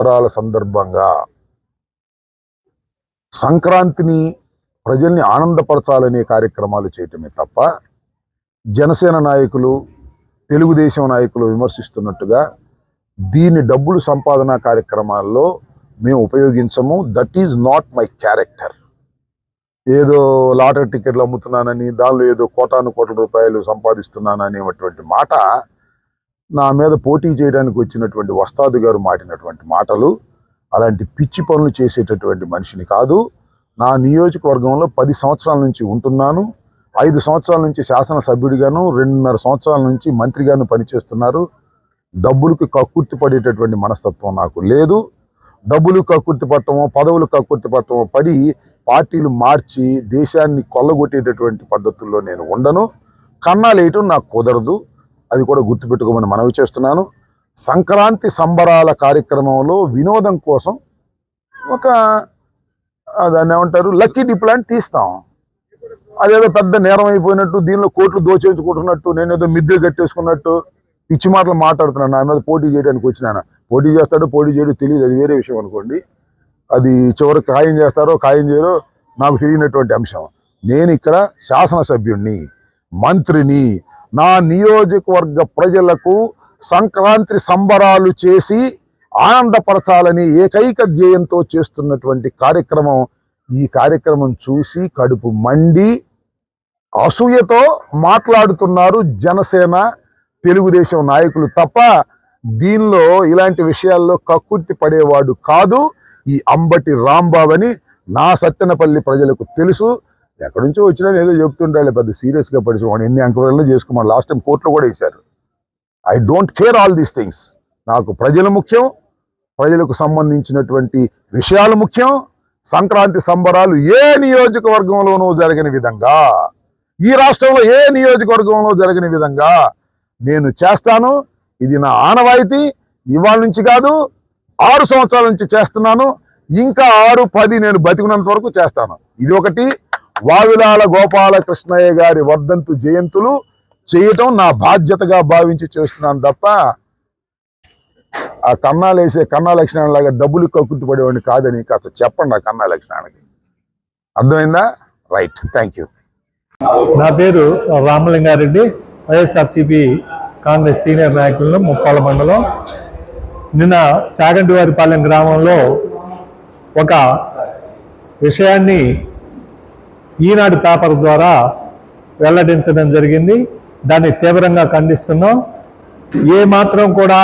సంబరాల సందర్భంగా సంక్రాంతిని ప్రజల్ని ఆనందపరచాలనే కార్యక్రమాలు చేయటమే తప్ప జనసేన నాయకులు తెలుగుదేశం నాయకులు విమర్శిస్తున్నట్టుగా దీన్ని డబ్బులు సంపాదన కార్యక్రమాల్లో మేము ఉపయోగించము. That is not my character ఏదో లాటరీ టికెట్లు అమ్ముతున్నానని దానిలో ఏదో కోటాను కోట్ల రూపాయలు సంపాదిస్తున్నాను అనేటువంటి మాట నా మీద పోటీ చేయడానికి వచ్చినటువంటి వస్తాదు గారు మాటినటువంటి మాటలు అలాంటి పిచ్చి పనులు చేసేటటువంటి మనిషిని కాదు. నా నియోజకవర్గంలో పది సంవత్సరాల నుంచి ఉంటున్నాను. ఐదు సంవత్సరాల నుంచి శాసనసభ్యుడిగాను రెండున్నర సంవత్సరాల నుంచి మంత్రిగాను పనిచేస్తున్నారు. డబ్బులకు కక్కుర్తి పడేటటువంటి మనస్తత్వం నాకు లేదు. డబ్బులు కక్కుర్తి పట్టడమో పదవులు కక్కుర్తి పట్టడమో పడి పార్టీలు మార్చి దేశాన్ని కొల్లగొట్టేటటువంటి పద్ధతుల్లో నేను ఉండను. కన్నాలేయటం నాకు కుదరదు. అది కూడా గుర్తుపెట్టుకోమని మనవి చేస్తున్నాను. సంక్రాంతి సంబరాల కార్యక్రమంలో వినోదం కోసం ఒక దాన్ని ఏమంటారు లక్కీ డిప్లాంట్ తీస్తాం. అదేదో పెద్ద నేరం అయిపోయినట్టు దీనిలో కోట్లు దోచేయించుకుంటున్నట్టు నేనేదో మిద్దె కట్టేసుకున్నట్టు పిచ్చి మాటలు మాట్లాడుతున్నాను. నా మీద పోటీ చేయడానికి వచ్చినాను? పోటీ చేస్తాడో పోటీ చేయడు తెలియదు. అది వేరే విషయం అనుకోండి. అది చివరికి ఖాయం చేస్తారో ఖాయం చేయరో నాకు తెలియనటువంటి అంశం. నేను ఇక్కడ శాసనసభ్యుణ్ణి మంత్రిని నా నియోజకవర్గ ప్రజలకు సంక్రాంతి సంబరాలు చేసి ఆనందపరచాలని ఏకైక ధ్యేయంతో చేస్తున్నటువంటి కార్యక్రమం ఈ కార్యక్రమం చూసి కడుపు మండి అసూయతో మాట్లాడుతున్నారు జనసేన తెలుగుదేశం నాయకులు తప్ప దీనిలో ఇలాంటి విషయాల్లో కక్కుర్తి పడేవాడు కాదు. ఈ అంబటి రాంబాబు అని నా సత్తెనపల్లి ప్రజలకు తెలుసు. ఎక్కడి నుంచో వచ్చినా ఏదో చెప్తుంటాడు పెద్ద సీరియస్గా పడిచి వాడు ఎన్ని ఎంక్వైరీలు చేసుకోమని లాస్ట్ టైం కోర్టులో కూడా వేశారు. I don't care all these things నాకు ప్రజలు ముఖ్యం ప్రజలకు సంబంధించినటువంటి విషయాలు ముఖ్యం సంక్రాంతి సంబరాలు ఏ నియోజకవర్గంలోనూ జరగని విధంగా ఈ రాష్ట్రంలో ఏ నియోజకవర్గంలో జరగని విధంగా నేను చేస్తాను. ఇది నా ఆనవాయితీ ఇవాళ నుంచి కాదు ఆరు సంవత్సరాల నుంచి చేస్తున్నాను. ఇంకా ఆరు పది నేను బతికినంత వరకు చేస్తాను. ఇది ఒకటి. వావిలాల గోపాలకృష్ణయ్య గారి వర్ధంతు జయంతులు చేయటం నా బాధ్యతగా భావించి చేస్తున్నాను తప్ప ఆ కన్నాలు వేసే కన్నా లక్షణాన్ని లాగా డబ్బులు కక్కుర్తి పడేవాడిని కాదని కాస్త చెప్పండి ఆ కన్నా లక్షణానికి అర్థమైందా? రైట్. Thank you. నా పేరు రామలింగారెడ్డి వైఎస్ఆర్సిపి కాంగ్రెస్ సీనియర్ నాయకులను ముప్పాల మండలం. నిన్న చాగంటివారిపాలెం గ్రామంలో ఒక విషయాన్ని ఈనాడు పేపర్ ద్వారా వెల్లడించడం జరిగింది. దాన్ని తీవ్రంగా ఖండిస్తున్నాం. ఏ మాత్రం కూడా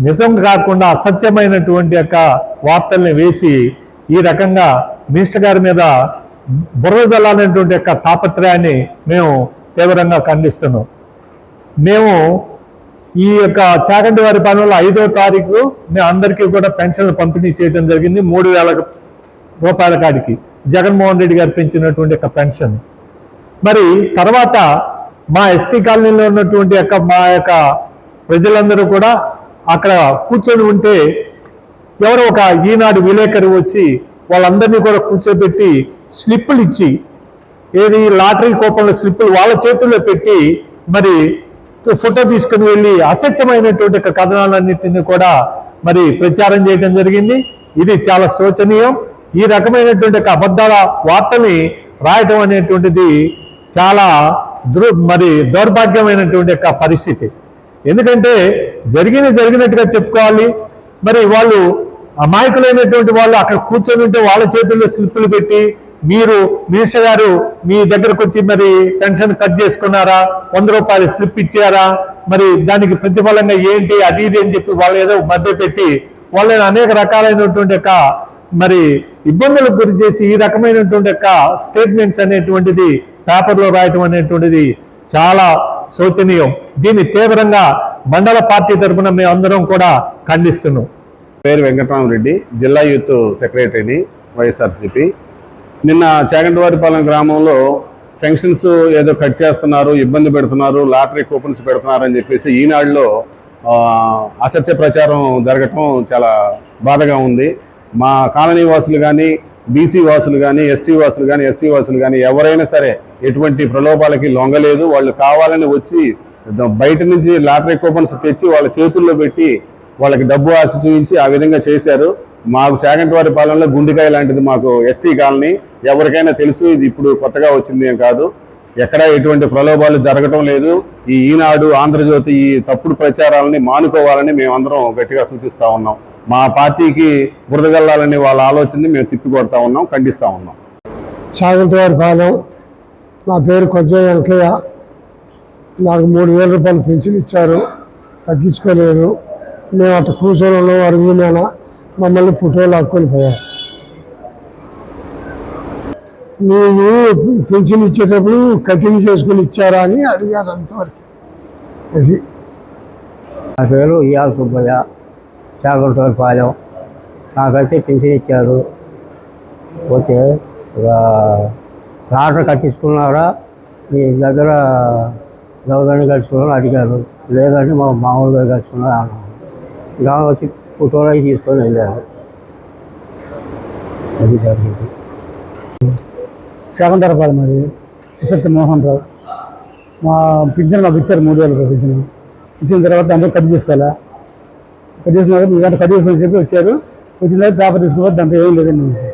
నిజం కాకుండా అసత్యమైనటువంటి యొక్క వార్తల్ని వేసి ఈ రకంగా మినిస్టర్ గారి మీద బుర్ర యొక్క తాపత్రయాన్ని మేము తీవ్రంగా ఖండిస్తున్నాం. మేము ఈ యొక్క చాగంటి వారి పనుల ఐదో తారీఖు మేము అందరికీ కూడా పెన్షన్లు పంపిణీ చేయడం జరిగింది. మూడు వేల రూపాయల కాడికి. జగన్మోహన్ రెడ్డి గారు పెంచినటువంటి యొక్క పెన్షన్. మరి తర్వాత మా ఎస్టీ కాలనీలో ఉన్నటువంటి యొక్క మా యొక్క ప్రజలందరూ కూడా అక్కడ కూర్చొని ఉంటే ఎవరో ఒక ఈనాడు విలేకరు వచ్చి వాళ్ళందరినీ కూడా కూర్చోబెట్టి స్లిప్పులు ఇచ్చి ఏది లాటరీ కూపన్ల స్లిప్పులు వాళ్ళ చేతుల్లో పెట్టి మరి ఫోటో తీసుకుని వెళ్ళి అసత్యమైనటువంటి కథనాలన్నింటినీ కూడా మరి ప్రచారం చేయడం జరిగింది. ఇది చాలా శోచనీయం. ఈ రకమైనటువంటి ఒక అబద్ధాల వార్తని రాయటం అనేటువంటిది చాలా దృ మరి దౌర్భాగ్యమైనటువంటి యొక్క పరిస్థితి. ఎందుకంటే జరిగిన జరిగినట్టుగా చెప్పుకోవాలి. మరి వాళ్ళు అమాయకులైనటువంటి వాళ్ళు అక్కడ కూర్చొని ఉంటే వాళ్ళ చేతుల్లో స్లిప్పులు పెట్టి మీరు మినిస్టర్ గారు మీ దగ్గరకు వచ్చి మరి పెన్షన్ కట్ చేసుకున్నారా? వంద రూపాయలు స్లిప్ ఇచ్చారా? మరి దానికి ప్రతిఫలంగా ఏంటి? అది ఇది అని చెప్పి వాళ్ళు ఏదో మధ్య పెట్టి వాళ్ళని అనేక రకాలైనటువంటి యొక్క మరి ఇబ్బందులకు గురి చేసి ఈ రకమైనటువంటి యొక్క స్టేట్మెంట్స్ అనేటువంటిది పేపర్లో రాయటం అనేటువంటిది చాలా శోచనీయం. దీన్ని తీవ్రంగా మండల పార్టీ తరఫున మేము అందరం కూడా ఖండిస్తున్నాం. పేరు వెంకటరామరెడ్డి జిల్లా యూత్ సెక్రటరీని వైఎస్ఆర్సిపి. నిన్న చాగంటివారిపాలెం గ్రామంలో పెన్షన్స్ ఏదో కట్ చేస్తున్నారు ఇబ్బంది పెడుతున్నారు లాటరీ కూపన్స్ పెడుతున్నారు అని చెప్పేసి ఈనాడులో అసత్య ప్రచారం జరగటం చాలా బాధగా ఉంది. మా కాలనీ వాసులు కానీ బీసీ వాసులు కానీ ఎస్టీ వాసులు కానీ ఎస్సీ వాసులు కానీ ఎవరైనా సరే ఎటువంటి ప్రలోభాలకి లొంగలేదు. వాళ్ళు కావాలని వచ్చి బయట నుంచి లాటరీ కూపన్స్ తెచ్చి వాళ్ళ చేతుల్లో పెట్టి వాళ్ళకి డబ్బు ఆశ చూపించి ఆ విధంగా చేశారు. మాకు చాగంటివారి పాలనలో గుండెకాయ లాంటిది మాకు ఎస్టీ కాలనీ. ఎవరికైనా తెలుసు ఇది ఇప్పుడు కొత్తగా వచ్చింది ఏం కాదు. ఎక్కడా ఎటువంటి ప్రలోభాలు జరగటం లేదు. ఈ ఈనాడు ఆంధ్రజ్యోతి ఈ తప్పుడు ప్రచారాలని మానుకోవాలని మేమందరం గట్టిగా సూచిస్తూ ఉన్నాం. మా పార్టీకి బురదగల్లాలని వాళ్ళ ఆలోచనని మేము తిప్పికొడతా ఉన్నాం ఖండిస్తూ ఉన్నాం. సాగంటివారి పాలెం నా పేరు కొజ్జయ్య వెంకయ్య. నాకు మూడు వేల రూపాయలు పెన్షన్ ఇచ్చారు. తగ్గించుకోలేదు. మేము అటు కూర్చొని ఉన్నాం అరుగు మమ్మల్ని ఫోటోలు లాక్కొని పోయారు. మీరు పెన్షన్ ఇచ్చేటప్పుడు కటింగ్ చేసుకుని ఇచ్చారా అని అడిగారు అంతవరకు. అది. నా పేరు ఇయాల సుబ్బయ్య చాగంటూరు పాలెం. నాకైతే పింఛన్ ఇచ్చారు. పోతే లాటర్ కట్టించుకున్నారా మీ దగ్గర గవర్నమెంట్ కట్టించుకున్నారా అడిగారు. లేదంటే మా మామూలుగా కట్టించుకున్నారా అన్నాను ఇంకా వచ్చి ఫోటోలు తీసుకొని వెళ్ళారు. అది జరిగింది. శాకంధరపాలెం అది. సత్య మోహన్ రావు. మా పింఛన్ మాకు ఇచ్చారు మూడు వేల రూపాయలు పింఛన్. ఇచ్చిన తర్వాత దాంట్లో కట్ చేసుకోవాలా? కట్ చేసుకున్నారు మీ దాంట్లో కట్ చేసుకుని చెప్పి వచ్చారు. వచ్చిన తర్వాత పేపర్ తీసుకున్నారు దాంట్లో ఏం లేదండి